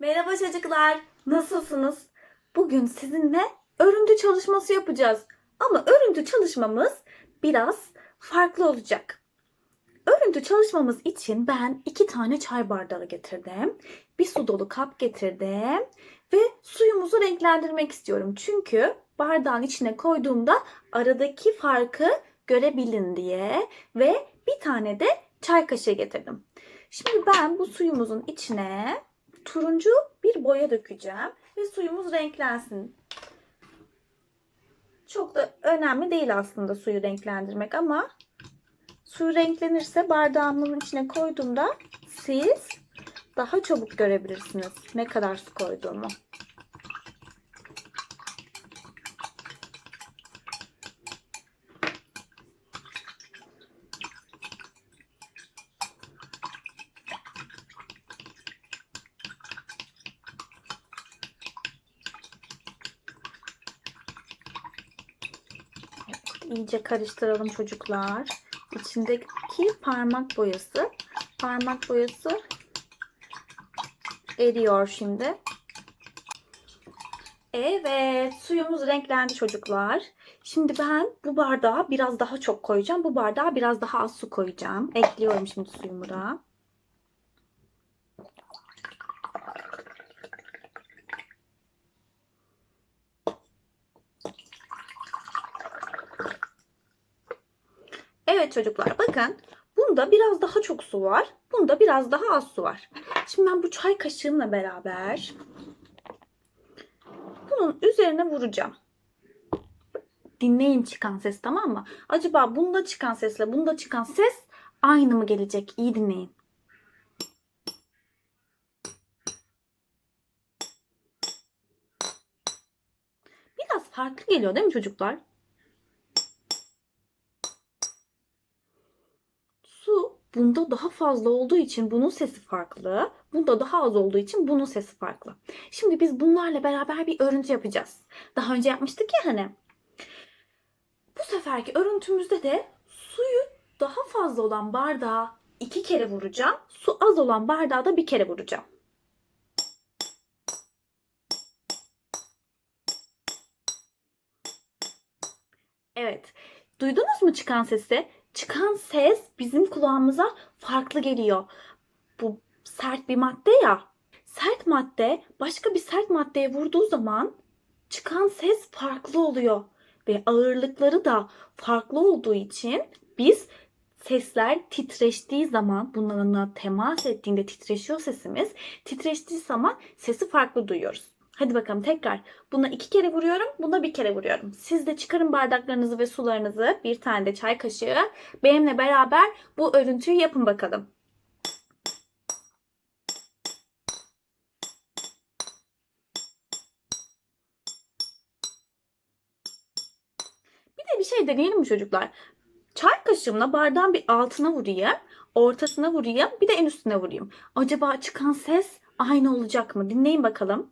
Merhaba çocuklar, nasılsınız? Bugün sizinle örüntü çalışması yapacağız. Ama örüntü çalışmamız biraz farklı olacak. Örüntü çalışmamız için ben iki tane çay bardağı getirdim. Bir su dolu kap getirdim. Ve suyumuzu renklendirmek istiyorum. Çünkü bardağın içine koyduğumda aradaki farkı görebilin diye. Ve bir tane de çay kaşığı getirdim. Şimdi ben bu suyumuzun içine turuncu bir boya dökeceğim ve suyumuz renklensin. Çok da önemli değil aslında suyu renklendirmek ama suyu renklenirse bardağımın içine koyduğumda siz daha çabuk görebilirsiniz ne kadar su koyduğumu. İyice karıştıralım çocuklar. İçindeki parmak boyası. Parmak boyası eriyor şimdi. Evet, suyumuz renklendi çocuklar. Şimdi ben bu bardağa biraz daha çok koyacağım. Bu bardağa biraz daha az su koyacağım. Ekliyorum şimdi suyumu da. Evet çocuklar bakın. Bunda biraz daha çok su var. Bunda biraz daha az su var. Şimdi ben bu çay kaşığımla beraber bunun üzerine vuracağım. Dinleyin çıkan ses tamam mı? Acaba bunda çıkan sesle bunda çıkan ses aynı mı gelecek? İyi dinleyin. Biraz farklı geliyor değil mi çocuklar? Bunda daha fazla olduğu için bunun sesi farklı. Bunda daha az olduğu için bunun sesi farklı. Şimdi biz bunlarla beraber bir örüntü yapacağız. Daha önce yapmıştık ya hani. Bu seferki örüntümüzde de suyu daha fazla olan bardağa iki kere vuracağım. Su az olan bardağa da bir kere vuracağım. Evet. Duydunuz mu çıkan sesi? Çıkan ses bizim kulağımıza farklı geliyor. Bu sert bir madde ya. Sert madde başka bir sert maddeye vurduğu zaman çıkan ses farklı oluyor ve ağırlıkları da farklı olduğu için biz sesler titreştiği zaman bunlarla temas ettiğinde titreşiyor sesimiz. Titreştiği zaman sesi farklı duyuyoruz. Hadi bakalım tekrar. Buna iki kere vuruyorum, buna bir kere vuruyorum. Siz de çıkarın bardaklarınızı ve sularınızı. Bir tane de çay kaşığı. Benimle beraber bu örüntüyü yapın bakalım. Bir de bir şey deneyelim mi çocuklar? Çay kaşığımla bardağın bir altına vurayım, ortasına vurayım, bir de en üstüne vurayım. Acaba çıkan ses aynı olacak mı? Dinleyin bakalım.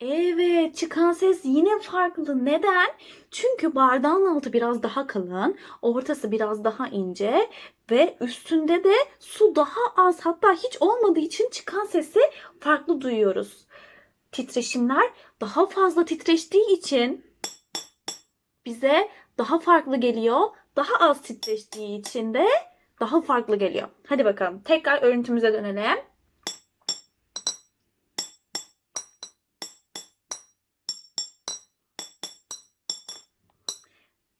Evet, çıkan ses yine farklı. Neden? Çünkü bardağın altı biraz daha kalın, ortası biraz daha ince ve üstünde de su daha az hatta hiç olmadığı için çıkan sesi farklı duyuyoruz. Titreşimler daha fazla titreştiği için bize daha farklı geliyor. Daha az titreştiği için de daha farklı geliyor. Hadi bakalım tekrar örüntümüze dönelim.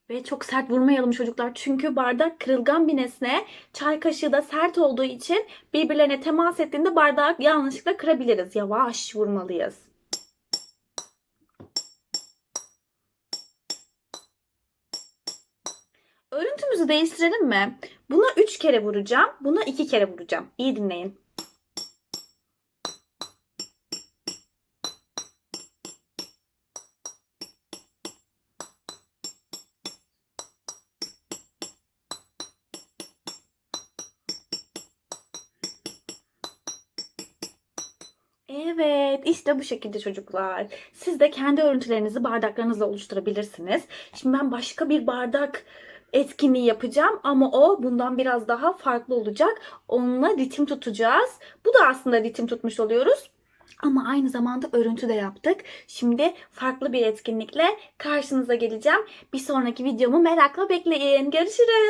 Ve çok sert vurmayalım çocuklar. Çünkü bardak kırılgan bir nesne. Çay kaşığı da sert olduğu için birbirlerine temas ettiğinde bardağı yanlışlıkla kırabiliriz. Yavaş vurmalıyız. Örüntümüzü değiştirelim mi? Buna 3 kere vuracağım. Buna 2 kere vuracağım. İyi dinleyin. Evet, işte bu şekilde çocuklar. Siz de kendi örüntülerinizi bardaklarınızla oluşturabilirsiniz. Şimdi ben başka bir bardak etkinliği yapacağım ama o bundan biraz daha farklı olacak. Onunla ritim tutacağız. Bu da aslında ritim tutmuş oluyoruz. Ama aynı zamanda örüntü de yaptık. Şimdi farklı bir etkinlikle karşınıza geleceğim. Bir sonraki videomu merakla bekleyin. Görüşürüz.